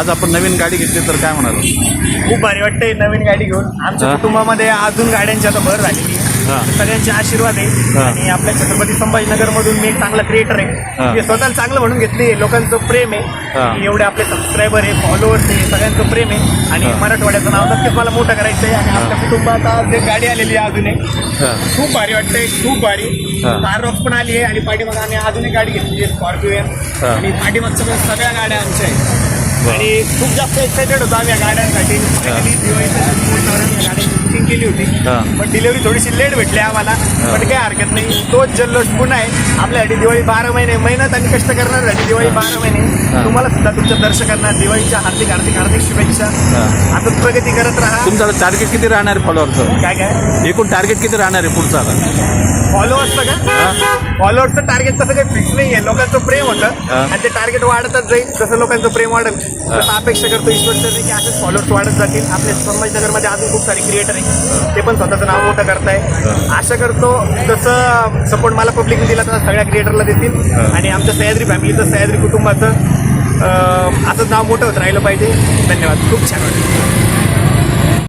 आज आपण नवीन गाडी घेतली तर काय म्हणाल खूप भारी वाटतंय नवीन गाडी घेऊन आमच्या हा. कुटुंबामध्ये अजून गाड्यांची आता भर झालेली आहे. हा. सगळ्यांचे आशीर्वाद हा. आहे आणि आपल्या छत्रपती संभाजीनगर मधून मी एक चांगला क्रिएटर हा. आहे मी स्वतःला चांगलं म्हणून घेतली लोकांचं प्रेम आहे एवढे आपले सबस्क्रायबर आहे फॉलोअर्स आहे सगळ्यांचं प्रेम आहे आणि हा. मराठवाड्याचं नाव नक्कीच मला मोठं करायचं आहे आणि आपल्या कुटुंबात आज एक गाडी आलेली आहे अजून एक हा. खूप भारी वाटतंय खूप भारी हा. कार रॉक्स पण आली आहे आणि पाठीमाग आम्ही अजून एक गाडी घेतली आहे स्कॉर्पिओ हा. आणि पाठीमागच्या पण सगळ्या गाड्या आमच्या आहेत. आणि खूप जास्त एक्साइटेड होतो आम्ही या गाड्यांसाठी. गाड्यांची बुकिंग केली होती. पण डिलिव्हरी थोडीशी लेट भेटली आम्हाला. पण काही हरकत नाही. तोच जल्लोष पुन्हा आहे. आपल्यासाठी दिवाळी बारा महिने मेहनत आणि कष्ट करण्यासाठी दिवाळी बारा. महिने. तुम्हाला सुद्धा तुमच्या दर्शकांना दिवाळीच्या हार्दिक हार्दिक हार्दिक शुभेच्छा. प्रगती करत राहा. तुमचं टार्गेट किती राहणार आहे फॉलोअरचं काय काय? एकूण टार्गेट किती राहणार आहे पुढचं आता? फॉलोअर्सचं का? फॉलोअर्सचं टार्गेट तसं काही फिक्स नाही आहे लोकांचं प्रेम होतं. हा. आणि ते टार्गेट वाढतच जाईल. जसं लोकांचं प्रेम वाढेल तसं अपेक्षा करतो ईश्वर चरणी की असेच फॉलोअर्स वाढत जातील. आपल्या संभाजीनगरमध्ये अजून खूप सारे क्रिएटर आहे ते पण स्वतःचं नाव मोठं करताय. आशा करतो जसं सपोर्ट मला पब्लिकने दिला तर सगळ्या क्रिएटरला देतील. आणि आमच्या सह्याद्री फॅमिलीचं सह्याद्री कुटुंबाचं अं, असंच नाव मोठं होत राहिलं पाहिजे. धन्यवाद. खूप छान वाटलं.